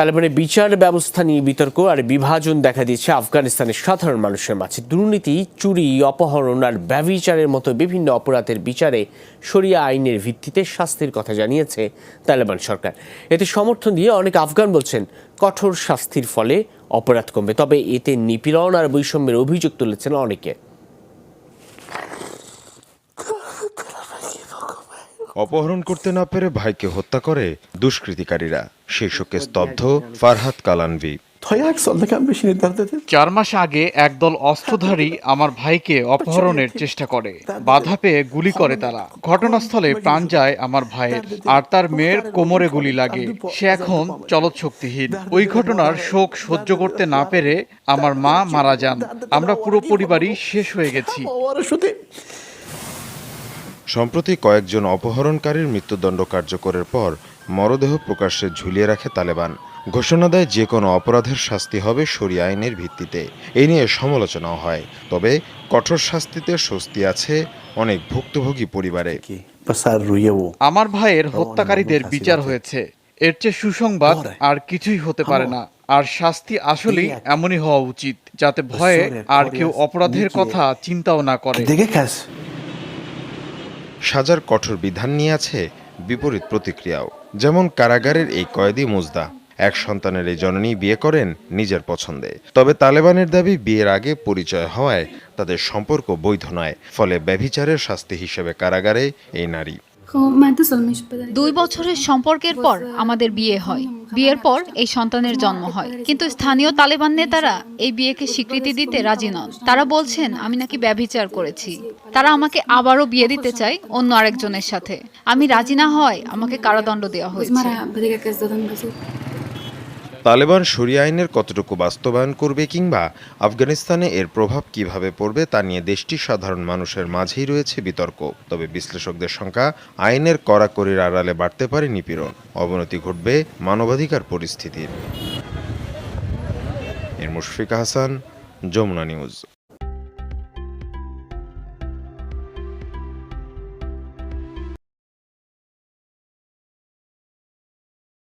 তালেবানের বিচার ব্যবস্থা নিয়ে বিতর্ক আর বিভাজন দেখা দিয়েছে আফগানিস্তানের সাধারণ মানুষের মাঝে। দুর্নীতি, চুরি, অপহরণ আর ব্যভিচারের মতো বিভিন্ন অপরাধের বিচারে শরিয়া আইনের ভিত্তিতে শাস্তির কথা জানিয়েছে তালেবান সরকার। এতে সমর্থন দিয়ে অনেক আফগান বলছেন, কঠোর শাস্তির ফলে অপরাধ কমবে। তবে এতে নিপীড়ন আর বৈষম্যের অভিযোগ তুলেছেন অনেকে। অপহরণ করতে না পেরে ভাইকে হত্যা করে দুষ্কৃতিকারীরা। শীর্ষকে স্তব্ধ ফারহাত কালানভি। চার মাস আগে একদল অস্ত্রধারী আমার ভাইকে অপহরণের চেষ্টা করে। বাধা পেয়ে গুলি করে তারা। ঘটনাস্থলে প্রাণ যায় আমার ভাইয়ের, আর তার মেয়ের কোমরে গুলি লাগে। সে এখন চলৎশক্তিহীন ওই ঘটনার শোক সহ্য করতে না পেরে আমার মা মারা যান। আমরা পুরো পরিবারই শেষ হয়ে গেছি। সম্প্রতি কয়েকজন অপহরণকারীর মৃত্যুদণ্ড কার্যকরের পর মরদেহ প্রকাশ্যে ঝুলিয়ে রাখে তালেবান ঘোষণা দেয় যে কোনো অপরাধের শাস্তি হবে সরি আইনের ভিত্তিতে এ নিয়ে সমালোচনাও হয় তবে কঠোর শাস্তিতে স্বস্তি আছে অনেক ভুক্তভোগী পরিবারে আমার ভাইয়ের হত্যাকারীদের বিচার হয়েছে এর চেয়ে সুসংবাদ আর কিছুই হতে পারে না আর শাস্তি আসলেই এমনই হওয়া উচিত যাতে ভয়ে আর কেউ অপরাধের কথা চিন্তাও না করে সাজার কঠোর বিধান নিয়ে আছে বিপরীত প্রতিক্রিয়াও। যেমন কারাগারের এই কয়েদি মুজদা এক সন্তানের এই জননী বিয়ে করেন নিজের পছন্দে। তবে তালেবানের দাবি বিয়ের আগে পরিচয় হওয়ায় তাদের সম্পর্ক বৈধ নয় ফলে ব্যভিচারের শাস্তি হিসেবে কারাগারে এই নারী। দুই বছরের সম্পর্কের পর আমাদের বিয়ে হয়। বিয়ের পর এই সন্তানের জন্ম হয়। কিন্তু স্থানীয় তালেবান নেতারা এই বিয়েকে স্বীকৃতি দিতে রাজি নন। তারা বলছেন, আমি নাকি ব্যভিচার করেছি। তারা আমাকে আবারও বিয়ে দিতে চায় অন্য আরেকজনের সাথে। আমি রাজি না হয়, আমাকে কারাদণ্ড দেওয়া হয়েছে। তালেবান শরিয়া আইনের কতটুকু বাস্তবায়ন করবে কিংবা আফগানিস্তানে এর প্রভাব কীভাবে পড়বে তা নিয়ে দেশটির সাধারণ মানুষের মাঝেই রয়েছে বিতর্ক। তবে বিশ্লেষকদের সংখ্যা আইনের কড়াকড়ির আড়ালে বাড়তে পারে নিপীড়ন। অবনতি ঘটবে মানবাধিকার পরিস্থিতির। এর মুশফিকা হাসান যমুনা নিউজ।